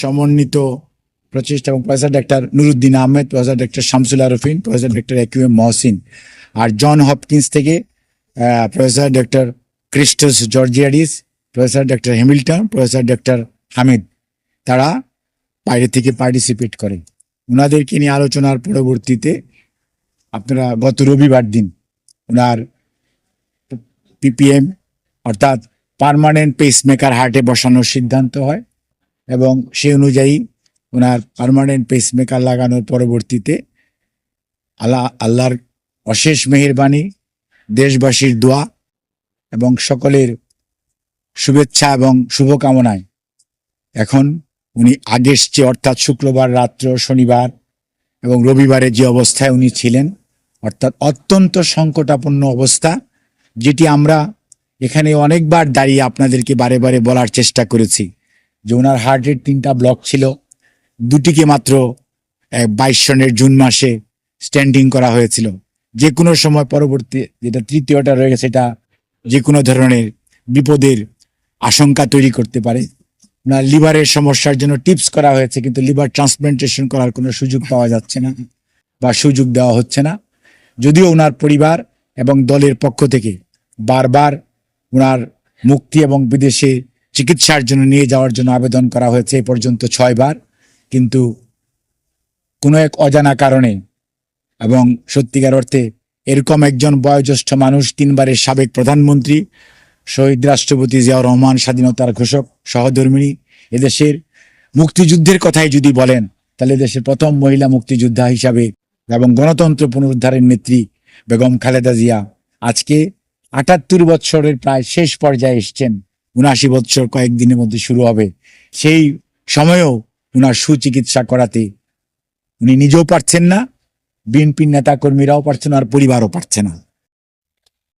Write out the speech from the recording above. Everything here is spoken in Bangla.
সমন্বিত প্রচেষ্টা এবং professor doctor Nuruddin Ahmed, professor doctor Shamsul Arefin, professor doctor AQM Mohsin আর জন হপকিন্স থেকে professor doctor Christos Georgiadis professor doctor Hamilton, professor doctor Hamid. তারা বাইরে থেকে পার্টিসিপেট করে। ওনাদেরকে নিয়ে আলোচনার পরবর্তীতে আপনারা গত রবিবার দিন ওনার পিপিএম অর্থাৎ পার্মানেন্ট পেসমেকার হার্টে বসানোর সিদ্ধান্ত হয়। এবং সে অনুযায়ী ওনার পার্মানেন্ট পেসমেকার লাগানোর পরবর্তীতে আল্লাহ, আল্লাহর অশেষ মেহেরবানি, দেশবাসীর দোয়া এবং সকলের শুভেচ্ছা এবং শুভকামনায় এখন উনি আগের চেয়ে অর্থাৎ শুক্রবার রাত্র, শনিবার এবং রবিবারে যে অবস্থায় উনি ছিলেন, অর্থাৎ অত্যন্ত সংকটাপন্ন অবস্থা, যেটি আমরা এখানে অনেকবার দাঁড়িয়ে আপনাদেরকে বারে বারে বলার চেষ্টা করেছি। যে ওনার হার্টের তিনটা ব্লক ছিল, দুটিকে মাত্র বাইশ সনের জুন মাসে স্ট্যান্ডিং করা হয়েছিল। যে কোনো সময় পরবর্তী যেটা তৃতীয়টা রয়ে গেছে, সেটা যে কোনো ধরনের বিপদের আশঙ্কা তৈরি করতে পারে। ওনার লিভারের সমস্যার জন্য টিপস করা হয়েছে, কিন্তু লিভার ট্রান্সপ্লান্টেশন করার কোনো সুযোগ পাওয়া যাচ্ছে না বা সুযোগ দেওয়া হচ্ছে না। যদিও ওনার পরিবার এবং দলের পক্ষ থেকে বারবার ওনার মুক্তি এবং বিদেশে চিকিৎসার জন্য নিয়ে যাওয়ার জন্য আবেদন করা হয়েছে এ পর্যন্ত ছয়বার। কিন্তু কোনো এক অজানা কারণে এবং সত্যিকার অর্থে এরকম একজন বয়োজ্যেষ্ঠ মানুষ, তিনবারের সাবেক প্রধানমন্ত্রী, শহীদ রাষ্ট্রপতি জিয়াউর রহমান, স্বাধীনতার ঘোষক, সহধর্মিণী, এদেশের মুক্তিযুদ্ধের কথাই যদি বলেন, তাহলে দেশের প্রথম মহিলা মুক্তিযোদ্ধা হিসাবে এবং গণতন্ত্র পুনরুদ্ধারের নেত্রী বেগম খালেদা জিয়া আজকে আটাত্তর বৎসরের প্রায় শেষ পর্যায়ে এসছেন। উনআশি বৎসর কয়েকদিনের মধ্যে শুরু হবে। সেই সময়েও উনার সুচিকিৎসা করাতে উনি নিজেও পারছেন না, বিএনপির নেতাকর্মীরাও পারছেন না আর পরিবারও পারছে না।